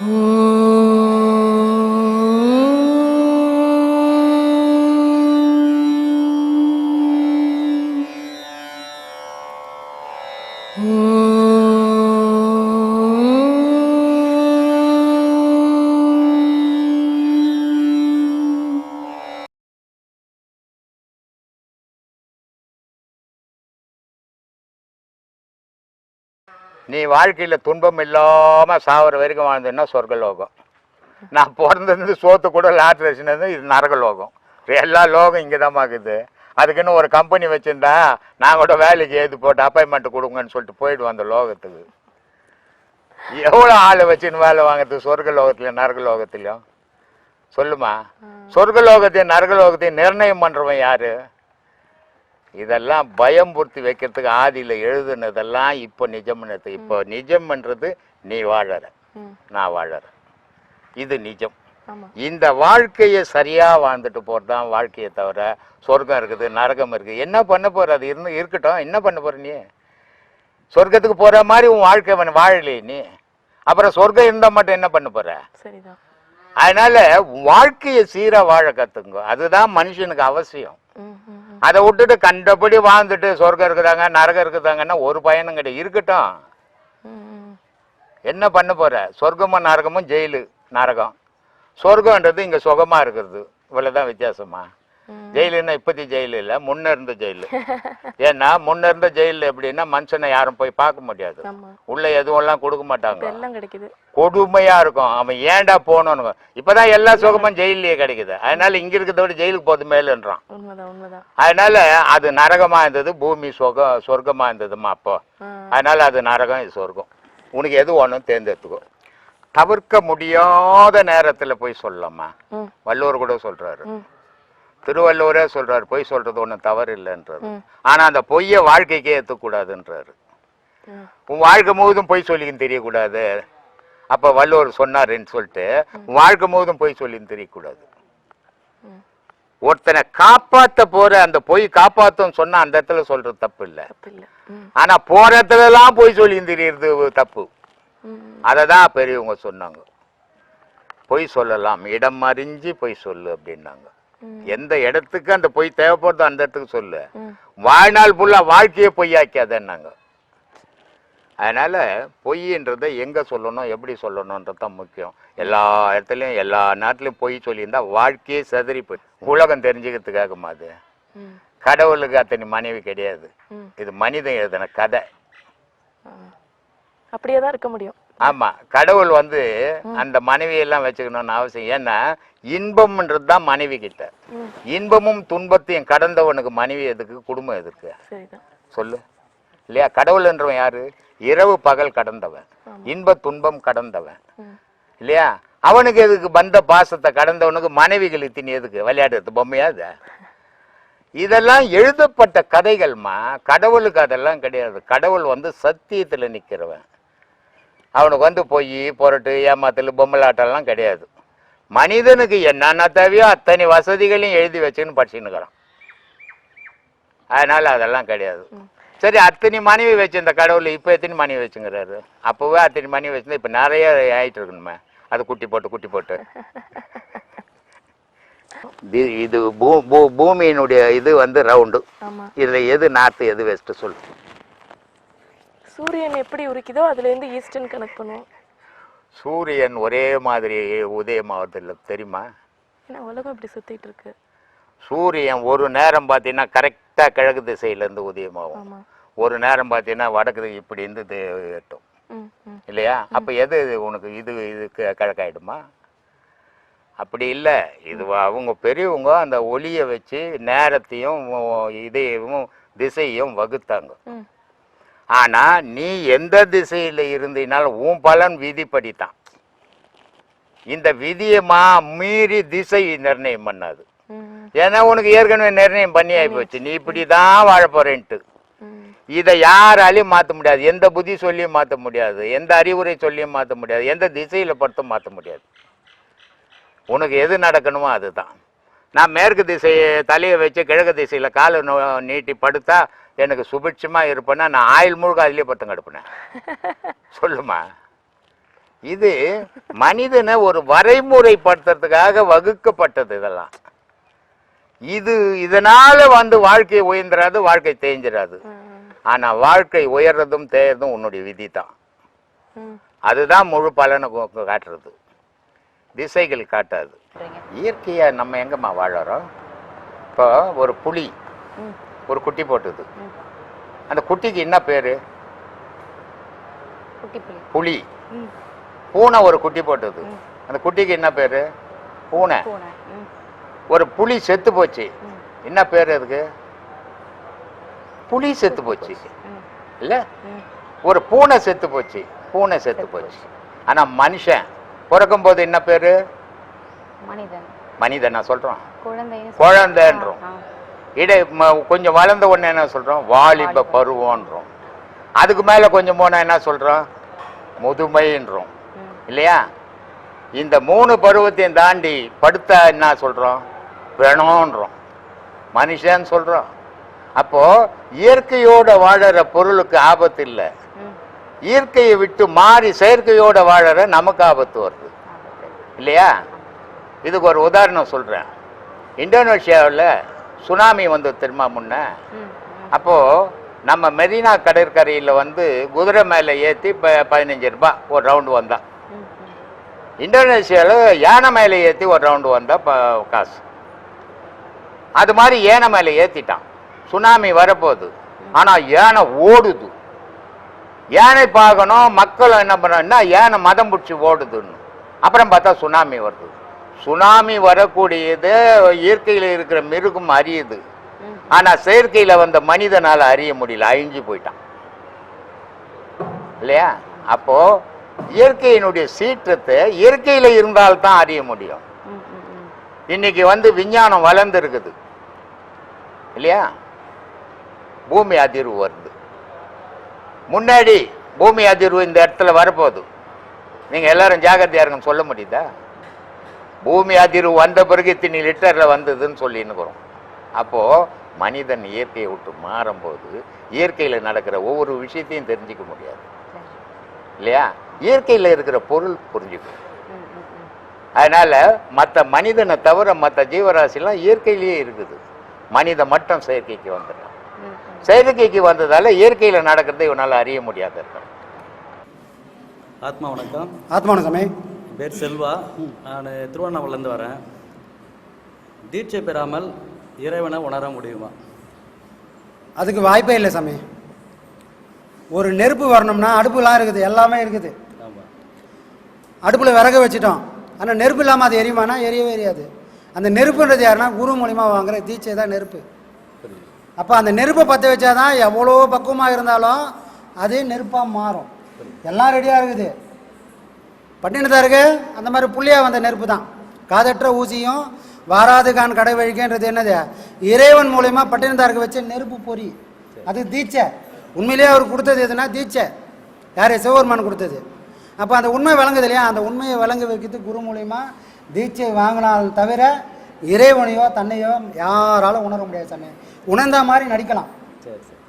நீ வாழ்க்கையில் துன்பம் இல்லாமல் சாவர வரைக்கும் வாழ்ந்ததுன்னா சொர்க்கலோகம். நான் பிறந்தது சோத்து கூட லாட்ரி வச்சுனது இது நரகலோகம். எல்லா லோகம் இங்கே தான் இருக்குது. அதுக்குன்னு ஒரு கம்பெனி வச்சுருந்தா நான் கூட வேலைக்கு ஏது போட்டு அப்பாயின்மெண்ட் கொடுங்கன்னு சொல்லிட்டு போயிடுவோம் அந்த லோகத்துக்கு. எவ்வளோ ஆளை வச்சுன்னு வேலை வாங்குறது சொர்க்க லோகத்துலையும் நரக லோகத்துலையும் சொல்லுமா? சொர்க்க லோகத்தையும் நரக லோகத்தையும் நிர்ணயம் பண்ணுறவன் யாரு? இதெல்லாம் பயம் பூர்த்தி வைக்கிறதுக்கு ஆதியில் எழுதுனதெல்லாம் இப்போ நிஜம்னது இப்போ நிஜம்ன்றது நீ வாழற. நான் வாழறேன் இது நிஜம். இந்த வாழ்க்கையை சரியா வாழ்ந்துட்டு தான் வாழ்க்கையை தவிர சொர்க்கம் இருக்குது நரகம் இருக்குது. என்ன பண்ண போற? அது இருந்து இருக்கட்டும். என்ன பண்ண போற நீ? சொர்க்கத்துக்கு போற மாதிரி உன் வாழ்க்கை வாழலையே நீ. அப்புறம் சொர்க்கம் இருந்தா மட்டும் என்ன பண்ண போற? அதனால வாழ்க்கையை சீரா வாழ கத்துங்க அதுதான் மனுஷனுக்கு அவசியம். அதை விட்டுட்டு கண்டபடி வாழ்ந்துட்டு சொர்க்கம் இருக்குதாங்க நரகம் இருக்குதாங்கன்னா ஒரு பயனும் கிடையாது. இருக்கட்டும். என்ன பண்ண போற? சொர்க்கமும் நரகமும் ஜெயிலு நரகம். சொர்க்கம்ன்றது இங்க சுகமா இருக்கிறது. இவ்வளவுதான் வித்தியாசமா? ஜெயிலுன்னா இப்பத்தி ஜெயிலு இல்ல முன்ன இருந்த ஜெயிலு. ஏன்னா முன்ன இருந்த ஜெயிலு எப்படின்னா மனுஷனை யாரும் போய் பார்க்க முடியாது. உள்ள எதுவும் எல்லாம் கொடுக்க மாட்டாங்க. கொடுமையா இருக்கும். அவன் ஏன்டா போகணும்னு. இப்பதான் எல்லா சுகமும் ஜெயிலே கிடைக்குது. அதனால இங்க இருக்கிறத விட ஜெயிலுக்கு போது மேலுன்றான். அதனால அது நரகமா இருந்தது பூமி சொகம் சொர்க்கமா இருந்ததுமா அப்போ. அதனால அது நரகம் இது சொர்க்கம். உனக்கு எது வேணும் தேர்ந்தெடுத்துக்கோ. தவிர்க்க முடியாத நேரத்துல போய் சொல்லலாமா? வள்ளுவர் கூட சொல்றாரு. திருவள்ளுவரே சொல்றாரு பொய் சொல்றது ஒன்றும் தவறு இல்லைன்றாரு. ஆனா அந்த பொய்யை வாழ்க்கைக்கே ஏற்றக்கூடாதுன்றாரு உன் வாழ்க்கை முழுதும் பொய் சொல்லின்னு தெரியக்கூடாது. அப்ப வள்ளுவர் சொன்னாருன்னு சொல்லிட்டு வாழ்க்கை முழுதும் பொய் சொல்லின்னு தெரியக்கூடாது. ஒருத்தனை காப்பாத்த போற அந்த பொய் காப்பாத்தும் சொன்னா அந்த இடத்துல சொல்றது தப்பு இல்லை ஆனா போற இடத்துல எல்லாம் பொய் சொல்லின்னு தெரியறது தப்பு. ம் அதை தான் பெரியவங்க சொன்னாங்க. பொய் சொல்லலாம் இடம் அறிஞ்சு பொய் சொல்லு அப்படின்னாங்க. எந்த இடத்துக்கு அந்த பொய் தேவைப்படுதோ அந்த இடத்துக்கு சொல்லு. வாழ்நாள் ஃபுல்லா வாழ்க்கையே பொய்யாக்காதன்னாங்க அதனால பொய்ன்றதை எங்க சொல்லணும் எப்படி சொல்லணுன்றது தான் முக்கியம். எல்லா இடத்துலையும் எல்லா நாட்டிலையும் பொய் சொல்லியிருந்தா வாழ்க்கையே செதறி போய். உலகம் தெரிஞ்சுக்கிறதுக்காகமா அது. கடவுளுக்கு அத்தனை மனைவி கிடையாது. இது மனிதன் எழுதின கதை. அப்படியே தான் இருக்க முடியும். ஆமா கடவுள் வந்து அந்த மனைவியெல்லாம் வச்சுக்கணும்னு அவசியம். ஏன்னா இன்பம்ன்றது தான் மனைவி கிட்ட இன்பமும் துன்பத்தையும் கடந்தவனுக்கு மனைவி எதுக்கு குடும்பம் எதுக்கு? சொல்லு. இல்லையா? கடவுள்ன்றவன் யாரு? இரவு பகல் கடந்தவன். இன்ப துன்பம் கடந்தவன். இல்லையா? அவனுக்கு எதுக்கு பந்த பாசத்தை கடந்தவனுக்கு மனைவிகள் இத்தினி எதுக்கு? விளையாடுறது பொம்மையா இது இதெல்லாம் எழுதப்பட்ட கதைகள்மா. கடவுளுக்கு அதெல்லாம் கிடையாது. கடவுள் வந்து சத்தியத்துல நிக்கிறவன். அவனுக்கு வந்து பொய் பொருட்டு ஏமாத்தல் பொம்மலாட்டம்லாம் கிடையாது. மனிதனுக்கு என்னென்ன தேவையோ அத்தனை வசதிகளையும் எழுதி வச்சுன்னு படிச்சுன்னுக்கிறான். அதனால அதெல்லாம் கிடையாது. சரி அத்தனை மனைவி வச்சிருந்த கடவுள் இப்போ எத்தனை மனைவி வச்சுங்கிறாரு? அப்போவே அத்தனை மனைவி வச்சிருந்தா இப்போ நிறைய ஆயிட்டு இருக்கணுமே அது குட்டி போட்டு குட்டி போட்டு. இது பூ பூ பூமியினுடைய இது வந்து ரவுண்டு. இதில் எது நார்த்து எது வெஸ்ட்டு சொல்லு. சூரியன் எப்படி உரிக்குதோ அதுல இருந்து ஈஸ்டர்ன் கணக்கு பண்ணுவோம். சூரியன் ஒரே மாதிரி உதயமாவதில்லை தெரியுமா? ஏன்னா உலகம் இப்படி சுத்திட்டு இருக்கு. சூரியன் ஒரு நேரம் பார்த்தீங்கன்னா கரெக்டாக கிழக்கு திசையிலேருந்து உதயமாகும். ஆமா. ஒரு நேரம் பார்த்தீங்கன்னா வடக்கு இப்படி இருந்து தே- எட்டும். ம் ம். இல்லையா? அப்போ எது உனக்கு? இது இது கி- கிழக்காயிடுமா? அப்படி இல்லை. இது அவங்க பெரியவங்க அந்த ஒளியை வச்சு நேரத்தையும் இதையும் திசையும் வகுத்தாங்க. ம். ஆனா நீ எந்த திசையில இருந்தினாலும் உன் பலன் விதிப்படி தான் இந்த விதியை மா மீறி திசை நிர்ணயம் பண்ணாது. ஏன்னா உனக்கு ஏற்கனவே நிர்ணயம் பண்ணி ஆயிப்போச்சு நீ இப்படி தான் வாழ போறேன்ட்டு. இதை யாராலையும் மாற்ற முடியாது. எந்த புத்தி சொல்லியும் மாற்ற முடியாது. எந்த அறிவுரை சொல்லியும் மாற்ற முடியாது. எந்த திசையில படுத்தும் மாற்ற முடியாது. உனக்கு எது நடக்கணுமோ அதுதான். நான் மேற்கு திசையை தலையை வச்சு கிழக்கு திசையில் காலை நோ- நீட்டி படுத்தா எனக்கு சுபிட்சமாக இருப்பேன்னா நான் ஆயில் முழுக்க அதிலே படுத்து கிடப்பினேன் சொல்லுமா. இது மனிதனை ஒரு வரைமுறைப்படுத்துறதுக்காக வகுக்கப்பட்டது இதெல்லாம். இது இதனால வந்து வாழ்க்கை உயர்ந்துராது வாழ்க்கை தேஞ்சிராது ம், ஆனா வாழ்க்கை உயர்றதும் தேயறதும் உன்னுடைய விதி தான் அதுதான் முழு பலனை காட்டுறது. திசைகள் காட்டாது. இயற்கையா நம்ம எங்கம்மா வாழறோம்? இப்போ ஒரு புலி. ஒரு குட்டி போட்டுது. அந்த குட்டிக்கு என்ன பேரு? புலி. பூனை ஒரு குட்டி போட்டுது. அந்த குட்டிக்கு என்ன பேரு? பூனை. ஒரு புலி செத்து போச்சு. என்ன பேர் அதுக்கு? புலி செத்து போச்சு. இல்ல. ஒரு பூனை செத்து போச்சு. பூனை செத்து போச்சு. ஆனா மனுஷன் பிறக்கும் போது என்ன பேரு? மனிதன். மனிதன் நான் சொல்றோம் குழந்தைன்னு குழந்தைன்றோம். இடை கொஞ்சம் வளர்ந்த உடனே என்ன சொல்றோம்? வாலிப பருவம்ன்றோம். அதுக்கு மேல கொஞ்சம் போனா என்ன சொல்றோம்? முதுமைன்றோம். இல்லையா? இந்த மூணு பருவத்தையும் தாண்டி படுத்தா என்ன சொல்றோம்? பிணம்ன்றோம் மனுஷன் சொல்றோம். அப்போ இயற்கையோட வாழற பொருளுக்கு ஆபத்து இல்லை. இயற்கையை விட்டு மாறி செயற்கையோட வாழற நமக்கு ஆபத்து வருது. இல்லையா? இதுக்கு ஒரு உதாரணம் சொல்றேன். இந்தோனேஷியாவில் சுனாமி வந்து தெரியுமா முன்ன. அப்போ நம்ம மெரினா கடற்கரையில் வந்து குதிரை மேலே ஏற்றி ப பதினஞ்சு ரூபாய் ஒரு ரவுண்டு வந்தா. ம், ம். இந்தோனேஷியாவில் யானை மேலே ஏற்றி ஒரு ரவுண்டு வந்தா ப காசு. அது மாதிரி யானை மேலே ஏற்றிட்டான் சுனாமி வரப்போகுது. ஆனால் யானை ஓடுது. யானை பார்க்கணும் மக்கள் என்ன பண்ணுறாங்கன்னா யானை மதம் பிடிச்சி ஓடுதுன்னு. அப்புறம் பார்த்தா சுனாமி வருது. சுனாமி வரக்கூடியது இயற்கையில் இருக்கிற மிருகம் அறியுது ம். ஆனால் செயற்கையில் வந்த மனிதனால் அறிய முடியல அழிஞ்சு போயிட்டான். இல்லையா? அப்போ இயற்கையினுடைய சீற்றத்தை இயற்கையில் இருந்தால்தான் அறிய முடியும். இன்னைக்கு வந்து விஞ்ஞானம் வளர்ந்துருக்குது. இல்லையா? பூமி அதிர்வு வருது. முன்னாடி பூமி அதிர்வு இந்த இடத்துல வரப்போகுது. நீங்கள் எல்லாரும் ஜாகிரதையா இருங்கன்னு சொல்ல முடியுதா? பூமி அதிர்வு வந்த பிறகு இத்தனை லிட்டரில் வந்ததுன்னு சொல்லின்னுக்குறோம் அப்போது மனிதன் இயற்கையை விட்டு மாறும்போது இயற்கையில் நடக்கிற ஒவ்வொரு விஷயத்தையும் தெரிஞ்சுக்க முடியாது. இல்லையா இயற்கையில் இருக்கிற பொருள் புரிஞ்சுக்கணும். அதனால மற்ற மனிதனை தவிர மற்ற ஜீவராசிலாம் இயற்கையிலேயே இருக்குது மனித மட்டும் செயற்கைக்கு வந்துடலாம் ம், ம். செயற்கைக்கு வந்ததால இயற்கையில் நடக்கிறதை இவனால் அறிய முடியாத ஆத்மா வணக்கம் சாமி என் பேர் செல்வா. நான் திருவண்ணாமலேருந்து வரேன். தீட்சை பெறாமல் இறைவனை உணர முடியுமா? அதுக்கு வாய்ப்பே இல்லை சாமி. ஒரு நெருப்பு வரணும்னா அடுப்புலாம் இருக்குது எல்லாமே இருக்குது. அடுப்பில் விறகு வச்சுட்டோம். ஆனால் நெருப்பு இல்லாமல் அது எரியுமானா? எரியவே எரியாது. அந்த நெருப்புன்றது யாருன்னா குரு மூலிமா வாங்குற தீட்சை தான் நெருப்பு. அப்போ அந்த நெருப்பை பற்ற வச்சாதான் எவ்வளோ பக்குவமாக இருந்தாலும் அதே நெருப்பாக மாறும். எல்லாம் ரெடியாக இருக்குது. பட்டினத்தாருக்கு அந்த மாதிரி புள்ளியாக வந்த நெருப்பு தான் காதற்ற ஊசியும் வாராது கான் கடை வழிக்கன்றது என்னது? இறைவன் மூலயமா பட்டினத்தாருக்கு வச்ச நெருப்பு பொறி. அது தீட்சை. உண்மையிலேயே அவர் கொடுத்தது எதுனா தீட்சை. யார் சிவபெருமான் கொடுத்தது. அப்போ அந்த உண்மை விளங்குது இல்லையா? அந்த உண்மையை விளங்க வைக்கிறது குரு மூலியமா தீட்சை வாங்கினால் தவிர இறைவனையோ தன்னையோ யாராலும் உணர முடியாது சாமி. உணர்ந்த மாதிரி நடிக்கலாம். சரி சரி.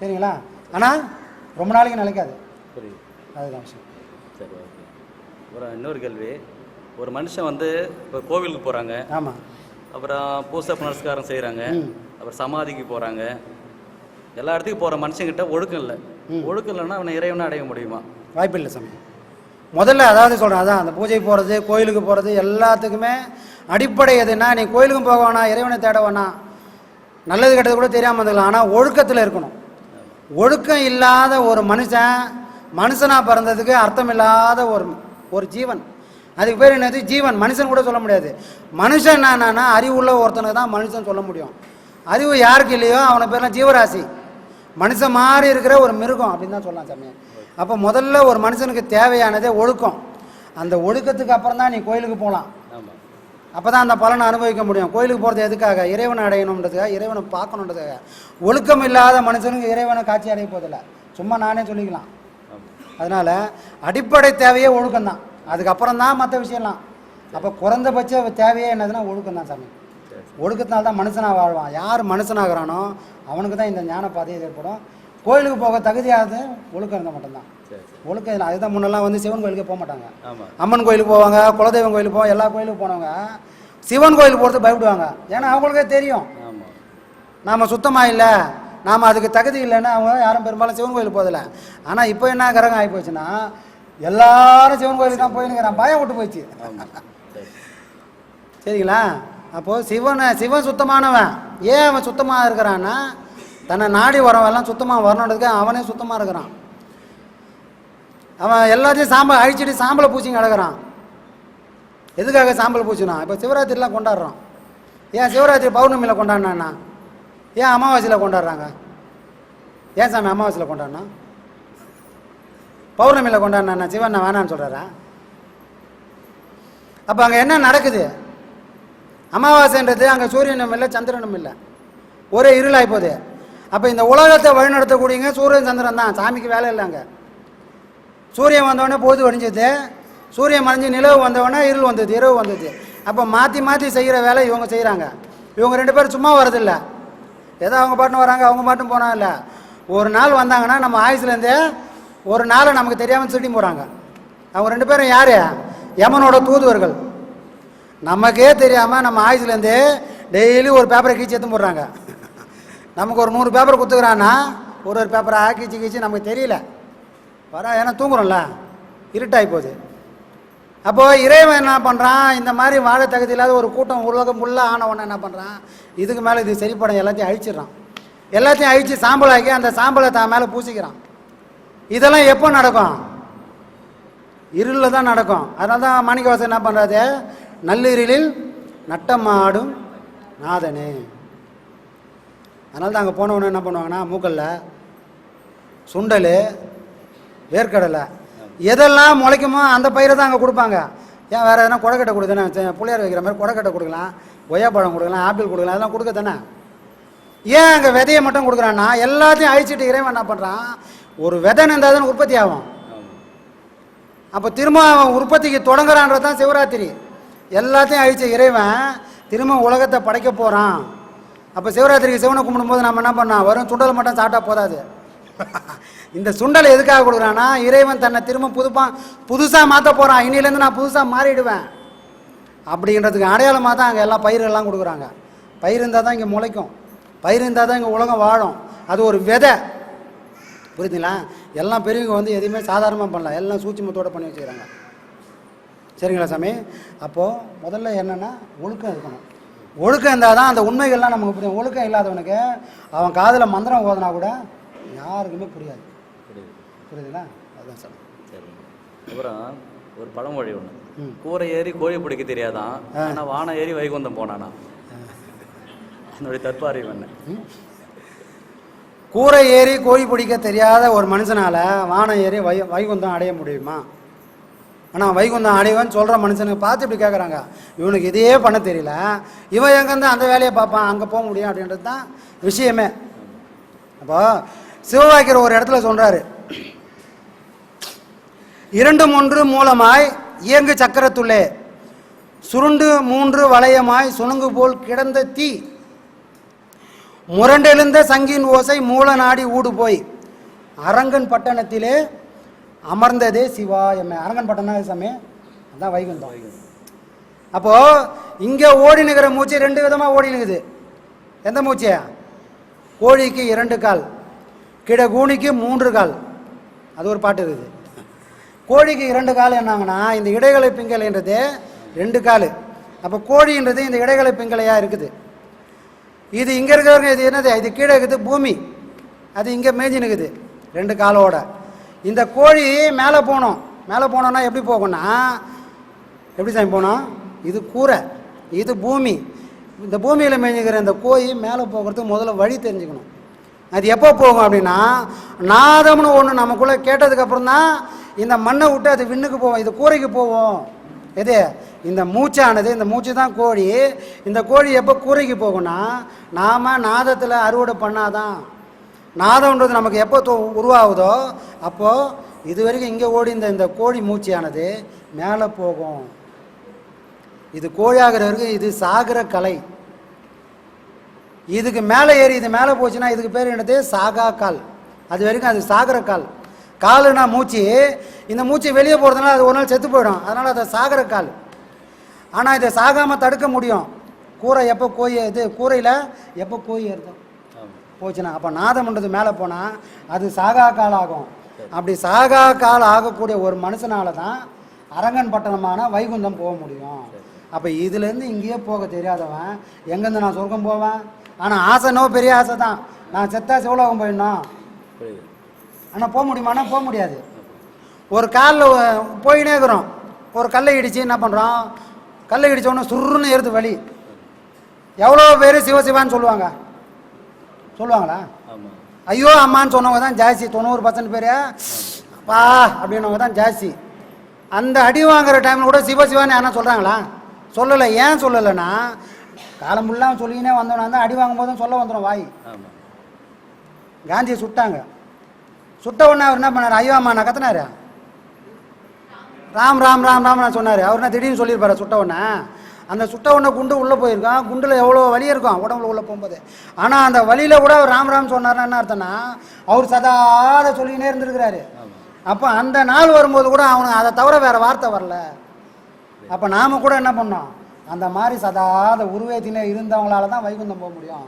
சரிங்களா? ஆனால் ரொம்ப நாளைக்கு நிலைக்காது. புரியுது. அதுதான் விஷயம். அப்புறம் இன்னொரு கேள்வி. ஒரு மனுஷன் வந்து இப்போ கோவிலுக்கு போகிறாங்க ஆமாம் அப்புறம் பூசை புனஸ்காரம் செய்கிறாங்க. அப்புறம் சமாதிக்கு போகிறாங்க எல்லா இடத்துக்கும் போகிற மனுஷங்கிட்ட ஒழுக்கம் இல்லை. ஒழுக்கம் இல்லைன்னா அவனை இறைவனை அடைய முடியுமா? வாய்ப்பில்லை சாமி. முதல்ல அதாவது சொல்கிறேன் அதான் அந்த பூஜை போகிறது கோயிலுக்கு போகிறது எல்லாத்துக்குமே அடிப்படை எதுனா நீ கோயிலுக்கும் போக வேணாம் இறைவனை தேட வேணாம். நல்லது கெட்டது கூட தெரியாமல் இருந்துக்கலாம். ஆனால் ஒழுக்கத்தில் இருக்கணும். ஒழுக்கம் இல்லாத ஒரு மனுஷன் மனுஷனாக பிறந்ததுக்கு அர்த்தம் இல்லாத ஒரு ஒரு ஜீவன். அதுக்கு பேர் என்னது? ஜீவன். மனுஷன் கூட சொல்ல முடியாது. மனுஷன் என்னன்னா அறிவுள்ள ஒருத்தனுக்கு தான் மனுஷன் சொல்ல முடியும். அறிவு யாருக்கு இல்லையோ அவனை பேர்லாம் ஜீவராசி. மனுஷன் மாதிரி இருக்கிற ஒரு மிருகம் அப்படின்னு தான் சொல்லலாம் சாமி. அப்போ முதல்ல ஒரு மனுஷனுக்கு தேவையானதே ஒழுக்கம். அந்த ஒழுக்கத்துக்கு அப்புறம் தான் நீ கோயிலுக்கு போகலாம். அப்போ தான் அந்த பலனை அனுபவிக்க முடியும். கோயிலுக்கு போகிறது எதுக்காக? இறைவனை அடையணுன்றதுக்காக இறைவனை பார்க்கணுன்றதுக்காக. ஒழுக்கம் இல்லாத மனுஷனுக்கு இறைவனை காட்சி அடைய போதில்ல சும்மா நானே சொல்லிக்கலாம். அதனால் அடிப்படை தேவையே ஒழுக்கம் தான் அதுக்கப்புறம் தான் மற்ற விஷயம்லாம். அப்போ குறைந்தபட்ச தேவையே என்னதுன்னா ஒழுக்கம் தான் சாமி. ஒழுக்கத்தினால தான் மனுஷனாக வாழ்வான். யார் மனுஷனாகிறானோ அவனுக்கு தான் இந்த ஞான பாதையை ஏற்படும். கோயிலுக்கு போக தகுதியானது ஒழுக்கம் இருந்தால் மட்டும்தான். ஒழுக்கம் இல்லை அதுதான் முன்னெல்லாம் வந்து சிவன் கோயிலுக்கே போக மாட்டாங்க. அம்மன் கோயிலுக்கு போவாங்க குலதெய்வம் கோயிலுக்கு போவாங்க எல்லா கோயிலுக்கும் போனவங்க சிவன் கோயிலுக்கு போகிறது பயப்படுவாங்க. ஏன்னா அவங்களுக்கே தெரியும். நாம் சுத்தமாக இல்லை. நாம் அதுக்கு தகுதி இல்லைன்னு அவங்க யாரும் பெரும்பாலும் சிவன் கோயிலுக்கு போதில்ல ஆனால் இப்போ என்ன கரகம் ஆகி போச்சுன்னா எல்லாரும் சிவன் கோயிலுக்கு தான் போயினுங்கிறான் பயம் விட்டு போச்சு. சரிங்களா? அப்போது சிவனை சிவன் சுத்தமானவன். ஏன் அவன் சுத்தமாக இருக்கிறான்னா தன்னை நாடி வரவெல்லாம் சுத்தமாக வரணுன்றதுக்கு அவனே சுத்தமாக இருக்கிறான். அவன் எல்லாத்தையும் சாம்பல் அழிச்சிட்டு சாம்பலை பூச்சிங்க கிடக்குறான் எதுக்காக சாம்பல் பூச்சினா இப்போ சிவராத்திரிலாம் கொண்டாடுறோம். ஏன் சிவராத்திரி பௌர்ணமியில் கொண்டாடினாண்ணா ஏன் அமாவாசையில் கொண்டாடுறாங்க? ஏன் சாமி அமாவாசையில் கொண்டாடணும்? பௌர்ணமியில் கொண்டாடினா சிவன் நான் வேணான்னு சொல்கிறாரா அப்போ அங்கே என்ன நடக்குது? அமாவாசைன்றது அங்கே சூரியனும் இல்லை சந்திரனும் இல்லை. ஒரே இருளாகி போகுது. அப்போ இந்த உலகத்தை வழிநடத்தக்கூடியங்க சூரியன் சந்திரன் தான். சாமிக்கு வேலை இல்லை அங்கே. சூரியன் வந்தவொடனே பொழுது வடிஞ்சது. சூரியன் மறைஞ்சு நிலவு வந்தவொடனே இருள் வந்தது இரவு வந்தது. அப்போ மாற்றி மாற்றி செய்கிற வேலை இவங்க செய்கிறாங்க இவங்க ரெண்டு பேரும் சும்மா வரதில்லை ஏதோ அவங்க பாட்டுன்னு வராங்க அவங்க பாட்டும் போனா இல்லை. ஒரு நாள் வந்தாங்கன்னா நம்ம ஆயுஸ்லேருந்தே ஒரு நாளை நமக்கு தெரியாமல் சுட்டி போகிறாங்க அவங்க ரெண்டு பேரும் யார்? யமனோட தூதுவர்கள். நமக்கே தெரியாமல் நம்ம ஆயுஸ்லேருந்து டெய்லி ஒரு பேப்பரை கீச்சு எடுத்து போடுறாங்க. நமக்கு ஒரு நூறு பேப்பர் கொடுத்துக்கிறான்னா ஒரு ஒரு பேப்பரை கீச்சு கீச்சு நமக்கு தெரியல. வர ஏன்னா தூங்குறோம்ல. இருட்டாகி போகுது. அப்போது இறைவன் என்ன பண்ணுறான் இந்த மாதிரி வாழ தகுதி இல்லாத ஒரு கூட்டம் உலகம் ஃபுல்லாக ஆனவன என்ன பண்ணுறான் இதுக்கு மேலே இது சரிப்படம் எல்லாத்தையும் அழிச்சிடுறான். எல்லாத்தையும் அழித்து சாம்பலாக்கி அந்த சாம்பலை தான் மேலே பூசிக்கிறான். இதெல்லாம் எப்போ நடக்கும்? இருளில் தான் நடக்கும். அதனால தான் மாணிக்கவாசன் என்ன பண்ணுறாரு நட்டம் நட்டமாடும் நாதனே. அதனால தான் அங்கே போனவொன்னே என்ன பண்ணுவாங்கன்னா மூக்கல்ல சுண்டல் வேர்க்கடலை எதெல்லாம் முளைக்குமோ அந்த பயிரை தான் அங்கே கொடுப்பாங்க. ஏன் வேறு எதனா கொடக்கட்டை கொடுத்தேனே? பிள்ளையார் வைக்கிற மாதிரி கொடைக்கட்டை கொடுக்கலாம். கொய்யாப்பழம் கொடுக்கலாம் ஆப்பிள் கொடுக்கலாம் அதெல்லாம் கொடுக்க தானே? ஏன் அங்கே விதையை மட்டும் கொடுக்குறான்னா எல்லாத்தையும் அழிச்சிட்டு இறைவன் என்ன பண்ணுறான் ஒரு விதை இருந்தால் தானே உற்பத்தி ஆகும். அப்போ திரும்ப அவன் உற்பத்திக்கு தொடங்குறான்றது தான் சிவராத்திரி. எல்லாத்தையும் அழிச்ச இறைவன் திரும்ப உலகத்தை படைக்க போகிறான் அப்போ சிவராத்திரிக்கு சிவனை கும்பிடும்போது நம்ம என்ன பண்ணோம் வரும் சுண்டல் மட்டும் சாப்பிட்டா போதாது. இந்த சுண்டலை எதுக்காக கொடுக்குறான்னா இறைவன் தன்னை திரும்ப புதுப்பா புதுசாக மாற்ற போகிறான் இன்னிலேருந்து நான் புதுசாக மாறிடுவேன். அப்படின்றதுக்கு அடையாளமாக தான் அங்கே எல்லாம் பயிரெல்லாம் கொடுக்குறாங்க. பயிர் இருந்தால் தான் இங்கே முளைக்கும். பயிர் இருந்தால் தான் இங்கே உலகம் வாழும். அது ஒரு விதை. புரியுதுங்களா? எல்லாம் பெரியவங்க வந்து எதுவுமே சாதாரணமாக பண்ணல. எல்லாம் சூட்சிமத்தோடு பண்ணி வச்சுக்கிறாங்க. சரிங்களா சாமி? அப்போது முதல்ல என்னென்னா ஒழுக்கம் இருக்கணும். ஒழுக்கம் இருந்தால் தான் அந்த உண்மைகள்லாம் நமக்கு புரியும். ஒழுக்கம் இல்லாதவனுக்கு அவன் காதில் மந்திரம் ஓதுனா கூட யாருக்குமே புரியாது. புரியுதுங்களா? அதுதான் சார். சரி அப்புறம் ஒரு பழமொழி ஒன்று. கூரை ஏறி கோழி பிடிக்க தெரியாதான். ஆனால் வானம் ஏறி வைகுந்தம் போனானா? என்னுடைய தற்பாரி என்ன? கூரை ஏறி கோழி பிடிக்க தெரியாத ஒரு மனுஷனால் வானம் ஏறி வை வைகுந்தம் அடைய முடியுமா? ஆனால் வைகுந்தம் அடைவன் சொல்கிற மனுஷனுக்கு பார்த்து இப்படி கேட்குறாங்க இவனுக்கு இதையே பண்ண தெரியல. இவன் எங்கேருந்து அந்த வேலையை பார்ப்பான்? அங்கே போக முடியும் அப்படின்றது தான் விஷயமே. அப்போ சிவவாக்கியர் ஒரு இடத்துல சொல்கிறாரு இரண்டும் ஒன்று மூலமாய் இயங்கு சக்கரத்துள்ளே. சுருண்டு மூன்று வளையமாய் சுணுங்கு போல் கிடந்த தீ. முரண்டெழுந்த சங்கின் ஓசை மூல நாடி ஊடு போய். அரங்கன் பட்டணத்திலே அமர்ந்ததே சிவாயமே அரங்கன் பட்டணம் சாமி? அதான் வைகுந்தம் அப்போது இங்கே ஓடி நிற்கிற மூச்சு ரெண்டு விதமாக ஓடி நிற்குது எந்த மூச்சு கோழிக்கு இரண்டு கால் கிடகூனிக்கு மூன்று கால். அது ஒரு பாட்டு இருக்குது. கோழிக்கு இரண்டு கால் என்னாங்கன்னா இந்த இடைகளை பிங்கலைன்றது ரெண்டு கால். அப்போ கோழின்றது இந்த இடைகளை பிங்கலையாக இருக்குது. இது இங்கே இருக்கிறவங்க இது என்னது? இது கீழே இருக்குது பூமி. அது இங்கே மேய்ஞ்சி நிற்குது ரெண்டு காலோட. இந்த கோழி மேலே போகணும் மேலே போனோன்னா எப்படி போகும்னா எப்படி சாமி போனோம்? இது கூரை இது பூமி. இந்த பூமியில் மேய்ஞ்சிக்கிற இந்த கோழி மேலே போகிறதுக்கு முதல்ல வழி தெரிஞ்சுக்கணும். அது எப்போ போகும் அப்படின்னா நாதம்னு ஒன்று நமக்குள்ளே கேட்டதுக்கப்புறம் தான் இந்த மண்ணை விட்டு அது விண்ணுக்கு போவோம் இது கூரைக்கு போவோம். எது? இந்த மூச்சானது இந்த மூச்சு தான் கோழி. இந்த கோழி எப்போ கூரைக்கு போகும்னா நாம் நாதத்தில் அறுவடை பண்ணாதான். நாதம்ன்றது நமக்கு எப்போ உருவாகுதோ அப்போது இது வரைக்கும் இங்கே ஓடி இந்த இந்த கோழி மூச்சியானது மேலே போகும். இது கோழியாகிற வரைக்கும் இது சாகிற கலை. இதுக்கு மேலே ஏறி இது மேலே போச்சுன்னா இதுக்கு பேர் என்னது? சாகா கால். அது வரைக்கும் அது சாகர கால். காலுனா மூச்சு. இந்த மூச்சு வெளியே போகிறதுனால அது ஒரு நாள் செத்து போயிடும். அதனால் அது சாகர கால். ஆனால் இதை சாகாமல் தடுக்க முடியும். கூரை எப்போ கோய் இது கூரையில் எப்போ கோய் ஏறுதோ? போச்சுன்னா. அப்போ நாதம்ன்றது மேலே போனால் அது சாகா கால் ஆகும். அப்படி சாகா கால் ஆகக்கூடிய ஒரு மனுஷனால தான் அரங்கன் பட்டணமான வைகுந்தம் போக முடியும். அப்போ இதுலேருந்து இங்கேயே போக தெரியாதவன் எங்கேருந்து நான் சொர்க்கம் போவேன்? ஆனால் ஆசைனோ பெரிய ஆசை தான் நான் செத்தா சிவலோகம் போயிடணும். ஆனால் போக முடியுமானா போக முடியாது. ஒரு காலில் போயினே இருக்கிறோம். ஒரு கல்லை இடித்து என்ன பண்ணுறோம் கல்லை இடிச்ச உடனே சுருன்னு ஏறுது வலி. எவ்வளோ பேர் சிவசிவான்னு சொல்லுவாங்க? சொல்லுவாங்களா? ஐயோ அம்மான்னு சொன்னவங்க தான் ஜாஸ்தி. தொண்ணூறு பர்சன்ட் பேர். அப்பா அப்படின்னவங்க தான் ஜாஸ்தி. அந்த அடி வாங்குற டைமில் கூட சிவ சிவான்னு யாரா சொல்கிறாங்களா சொல்லலை. ஏன் சொல்லலைன்னா காலம் ஃபுல்லாக சொல்லிக்கினே வந்தோன்னா தான் அடி வாங்கும் போதும் சொல்ல வந்துடும் வாய். காந்தியை சுட்டாங்க. சுட்ட உடனே அவர் என்ன பண்ணார்? ஐயோ அம்மா நான் கத்துனாரு. ராம் ராம் ராம் ராம் நான் சொன்னார். அவர் என்ன திடீர்னு சொல்லியிருப்பாரு சுட்ட உடனே? அந்த சுட்ட உடனே குண்டு உள்ளே போயிருக்கான். குண்டில் எவ்வளோ வலி இருக்கும் உடம்புல உள்ளே போகும்போது. ஆனால் அந்த வலியில் கூட அவர் ராம் ராம் சொன்னார்னா என்ன அர்த்தம்னா அவர் சதாத சொல்லிக்கினே இருந்திருக்கிறாரு. அப்போ அந்த நாள் வரும்போது கூட அவனுக்கு அதை தவிர வேறு வார்த்தை வரல. அப்போ நாம் கூட என்ன பண்ணோம்? அந்த மாதிரி சதாத உருவேத்தினே இருந்தவங்களால தான் வைகுந்தம் போக முடியும்.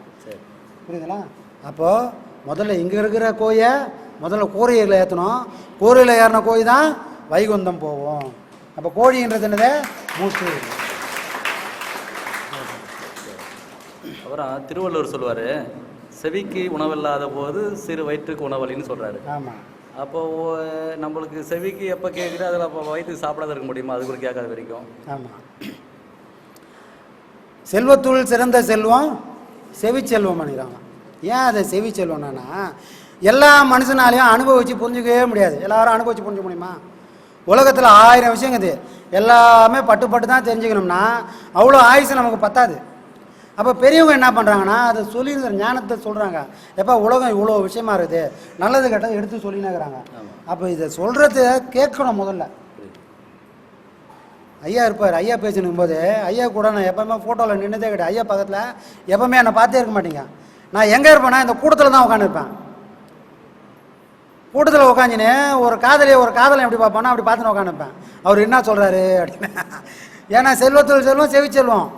புரியுதுங்களா? அப்போது முதல்ல இங்கே இருக்கிற கோயை முதல்ல கூரையில் ஏற்றணும் கூரையில் ஏறின கோய் தான் வைகுந்தம் போவோம் அப்போ கோழின்றது என்னது? மூச்சு அப்புறம் திருவள்ளுவர் சொல்லுவார் செவிக்கு உணவில்லாத போது சிறு வயிற்றுக்கு உணவலின்னு சொல்கிறாரு ஆமாம் அப்போ நம்மளுக்கு செவிக்கு எப்போ கேட்குது அதில் அப்போ வயிற்றுக்கு சாப்பிடாத இருக்க முடியுமா? அது கூட கேட்காத வரைக்கும். ஆமாம் செல்வத்துள் சிறந்த செல்வம் செவிச்செல்வம் பண்ணிக்கிறாங்க ஏன் அதை செவிச்செல்வம்னா எல்லா மனுஷனாலையும் அனுபவித்து புரிஞ்சுக்கவே முடியாது. எல்லாரும் அனுபவித்து புரிஞ்சுக்க முடியுமா? உலகத்தில் ஆயிரம் விஷயங்குது எல்லாமே பட்டு பட்டு தான் தெரிஞ்சுக்கணும்னா அவ்வளோ ஆயுசு நமக்கு பத்தாது. அப்போ பெரியவங்க என்ன பண்ணுறாங்கன்னா அதை சொல்லி ஞானத்தை சொல்கிறாங்க எப்போ உலகம் இவ்வளோ விஷயமா இருக்குது. நல்லது கெட்டது எடுத்து சொல்லினே இருக்கிறாங்க அப்போ இதை சொல்கிறத கேட்கணும் முதல்ல. ஐயா இருப்பார். ஐயா பேசினுக்கும் போது ஐயா கூட நான் எப்பவுமே ஃபோட்டோவில் நின்றுதே கிடையாது ஐயா பக்கத்தில் எப்பவுமே என்னை பார்த்தே இருக்க மாட்டீங்க. நான் எங்கே இருப்பேன்னா இந்த கூட்டத்தில் தான் உட்காந்துருப்பேன் கூட்டத்தில் உட்காந்துன்னு ஒரு காதலியை ஒரு காதலை எப்படி பார்ப்பானா அப்படி பார்த்துன்னு உட்காந்துருப்பேன் அவர் என்ன சொல்கிறாரு அப்படின்னு. ஏன்னா செல்வத்தில் செல்வம் செவி செல்வம்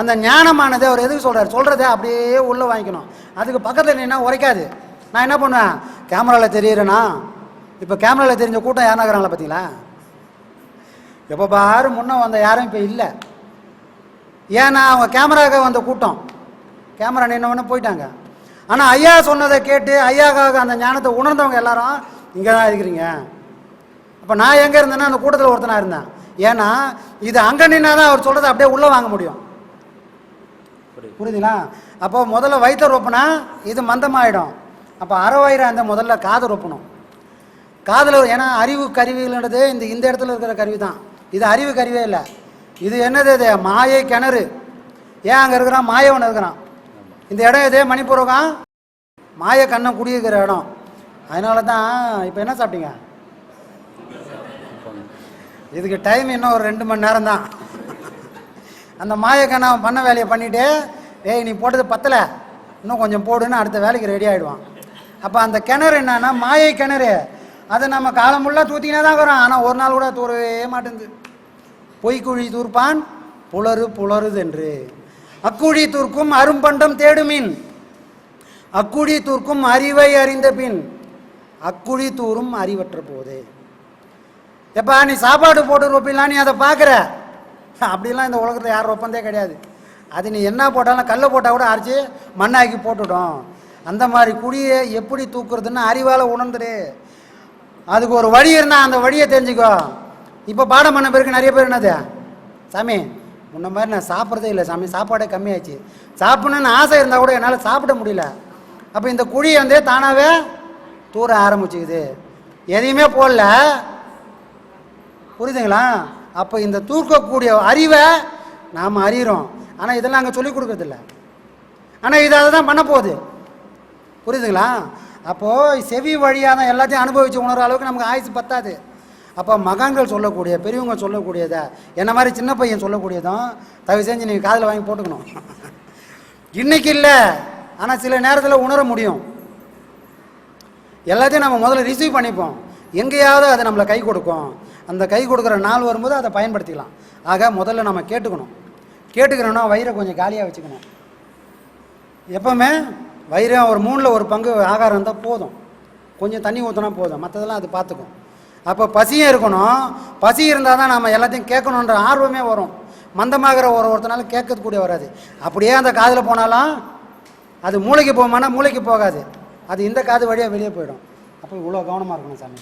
அந்த ஞானமானது அவர் எதுக்கு சொல்கிறார் சொல்கிறத அப்படியே உள்ளே வாங்கிக்கணும். அதுக்கு பக்கத்தில் நின்னா உரைக்காது. நான் என்ன பண்ணுவேன்? கேமராவில் தெரியிறேன்னா இப்போ கேமராவில் தெரிஞ்ச கூட்டம் யாருன்னா இருக்கிறாங்களா பார்த்தீங்களா எப்போ பாரு முன்ன வந்த யாரும் இப்போ இல்லை. ஏன்னா அவங்க கேமராக்காக வந்த கூட்டம். கேமரா நின்னவொன்னே போயிட்டாங்க. ஆனால் ஐயா சொன்னதை கேட்டு ஐயாக்காக அந்த ஞானத்தை உணர்ந்தவங்க எல்லாரும் இங்கே தான் இருக்கிறீங்க. அப்போ நான் எங்கே இருந்தேன்னா அந்த கூட்டத்தில் ஒருத்தனாக இருந்தேன். ஏன்னா இது அங்கே நின்னா தான் அவர் சொல்கிறத அப்படியே உள்ளே வாங்க முடியும். புரியுது. புரியுதுங்களா? அப்போ முதல்ல வயிற்ற ரொப்பினா இது மந்தமாயிடும். அப்போ அரை வயிறு அந்த முதல்ல காதை ரொப்பணும். காதில் ஏன்னா அறிவு கருவிகள்ன்றது இந்த இந்த இடத்துல இருக்கிற கருவி தான் இது அறிவு கருவியே இல்லை. இது என்னது இது? மாயை கிணறு. ஏன் அங்கே இருக்கிறான்? மாயவன் இருக்கிறான். இந்த இடம் எது? மணிப்பூரகம் மாய கண்ணம் குடியிருக்கிற இடம். அதனால தான் இப்போ என்ன சாப்பிட்டீங்க? இதுக்கு டைம் இன்னும் ஒரு ரெண்டு மணி நேரம் தான் அந்த மாயக்கண்ணன் பண்ண வேலையை பண்ணிவிட்டு ஏய் நீ போட்டது பத்தலை. இன்னும் கொஞ்சம் போடுன்னு அடுத்த வேலைக்கு ரெடி ஆகிடுவான் அப்போ அந்த கிணறு என்னன்னா மாயை கிணறு. அதை நம்ம காலம் ஃபுல்லாக தூத்தினே தான் இருக்கிறோம் ஆனால் ஒரு நாள் கூட தூரவே மாட்டேங்குது. பொய்க்குழி தூர்ப்பான் புலரு என்று அக்குழி தூர்க்கும் அரும்பண்டம் தேடுமின். அக்குழி தூர்க்கும் அறிவை அறிந்த பின் அக்குழி தூரும் அறிவற்ற போது. எப்பா நீ சாப்பாடு போட்டு ரொப்பிடலாம் நீ அதை பார்க்குற? அப்படிலாம் இந்த உலகத்தில் யாரும் ரொப்பந்தே கிடையாது. அது நீ என்ன போட்டாலும் கல்லை போட்டால் கூட அரைச்சி மண்ணாக்கி போட்டுடும். அந்த மாதிரி குழியை எப்படி தூக்குறதுன்னு அறிவால் உணர்ந்துடு. அதுக்கு ஒரு வழி இருந்தால் அந்த வழியை தெரிஞ்சுக்கோ. இப்போ பாடம் பண்ண பிறகு நிறைய பேர் என்னது? சாமி முன்ன மாதிரி நான் சாப்பிட்றதே இல்லை சாமி. சாப்பாடே கம்மியாச்சு. சாப்பிட்ணுன்னு ஆசை இருந்தால் கூட என்னால் சாப்பிட முடியல. அப்போ இந்த குழி வந்து தானாகவே தூர ஆரம்பிச்சுக்குது. எதையுமே போடல. புரியுதுங்களா? அப்போ இந்த தூக்கக்கூடிய அறிவை நாம் அறிகிறோம் ஆனால் இதெல்லாம் அங்கே சொல்லிக் கொடுக்கறதில்ல. ஆனால் இது அதை தான் பண்ண போகுது. புரியுதுங்களா? அப்போது செவி வழியாக தான் எல்லாத்தையும் அனுபவித்து உணர்கிற அளவுக்கு நமக்கு ஆயுசு பத்தாது. அப்போ மகான்கள் சொல்லக்கூடிய பெரியவங்க சொல்லக்கூடியதை என்ன மாதிரி சின்ன பையன் சொல்லக்கூடியதும் தயவு செஞ்சு நீங்கள் காதில் வாங்கி போட்டுக்கணும். இன்றைக்கி இல்லை ஆனால் சில நேரத்தில் உணர முடியும். எல்லாத்தையும் நம்ம முதல்ல ரிசீவ் பண்ணிப்போம். எங்கேயாவது அதை நம்மளை கை கொடுக்கும். அந்த கை கொடுக்குற நாள் வரும்போது அதை பயன்படுத்திக்கலாம். ஆக முதல்ல நம்ம கேட்டுக்கணும். கேட்டுக்கிறோன்னா வயிறை கொஞ்சம் காலியாக வச்சுக்கணும். எப்போவுமே வயிறு ஒரு மூணில் ஒரு பங்கு ஆகாரம் இருந்தால் போதும். கொஞ்சம் தண்ணி ஊற்றினா போதும். மற்றதெல்லாம் அது பார்த்துக்கும் அப்போ பசியும் இருக்கணும். பசி இருந்தால் தான் நம்ம எல்லாத்தையும் கேட்கணுன்ற ஆர்வமே வரும். மந்தமாகிற ஒரு ஒருத்தனால கேட்கக்கூடிய வராது. அப்படியே அந்த காதில் போனாலும் அது மூளைக்கு போகுமானா மூளைக்கு போகாது. அது இந்த காது வழியாக வெளியே போயிடும். அப்போ இவ்வளோ கவனமாக இருக்கணும் சாமி.